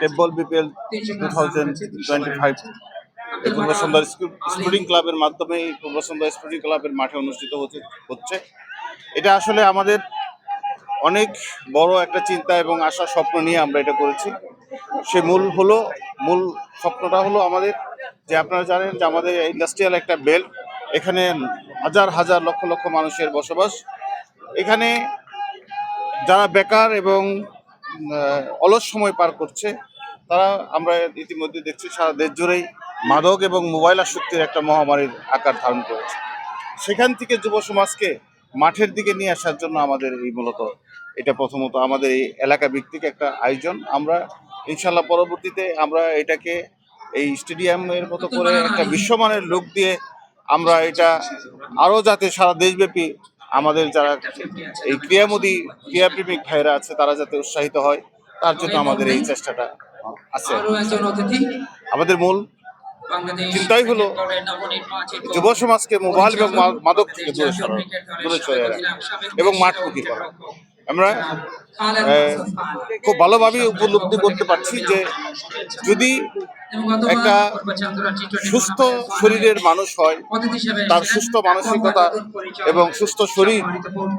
টেব্বল BPL two thousand twenty sporting ক্লাবের মাধ্যমে এই পূর্ব সন্ধ্যা স্পোর্টিং ক্লাবের মাঠে অনুষ্ঠিত হচ্ছে হচ্ছে। এটা আসলে আমাদের অনেক বড় একটা চিন্তা এবং আশা স্বপ্ন নিয়ে আমরা এটা করেছি। সে মূল হলো মূল স্বপ্নটা হলো আমাদের যে আপনারা জানেন যে আমাদের ইন্ডাস্ট্রিয়াল একটা বেল্ট। এখানে হাজার হাজার লক্ষ লক্ষ মানুষের বসবাস। এখানে যারা বেকার এবং অলস সময় পার করছে। তারা আমরা ইতিমধ্যে দেখছি সারা দেশ জুড়েই মাদক এবং মোবাইল আসক্তির একটা মহামারীর আকার ধারণ করেছে। সেখান থেকে যুব সমাজকে মাঠের দিকে নিয়ে আসার জন্য আমাদের এই মূলত এটা প্রথমত আমাদের এই এলাকা ভিত্তিক একটা আয়োজন। আমরা ইনশাল্লাহ পরবর্তীতে আমরা এটাকে এই স্টেডিয়ামের মতো করে একটা বিশ্বমানের লোক দিয়ে আমরা এটা আরও যাতে সারা দেশব্যাপী আমাদের যারা এই ক্রিয়ামোদী ক্রিয়াপ্রেমিক ভাইরা আছে তারা যাতে উৎসাহিত হয় তার জন্য আমাদের এই চেষ্টাটা আছে। আমাদের মূল চিন্তাই হলো যুব সমাজকে মোবাইল এবং মাদক থেকে দূরে সরানো দূরে সরে রাখা এবং মাঠমুখী করা আমরা আহ, খুব ভালোভাবে উপলব্ধি করতে পারছি যে যদি একটা সুস্থ শরীরের মানুষ হয় তার সুস্থ মানসিকতা এবং সুস্থ শরীর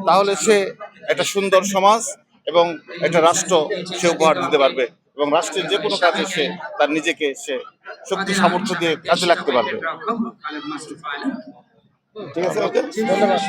তাহলে সে একটা সুন্দর সমাজ এবং একটা রাষ্ট্র সে উপহার দিতে পারবে এবং রাষ্ট্রের যে কোনো কাজে সে তার নিজেকে সে শক্তি সামর্থ্য দিয়ে কাজে লাগতে পারবে। ঠিক আছে ওকে? ধন্যবাদ।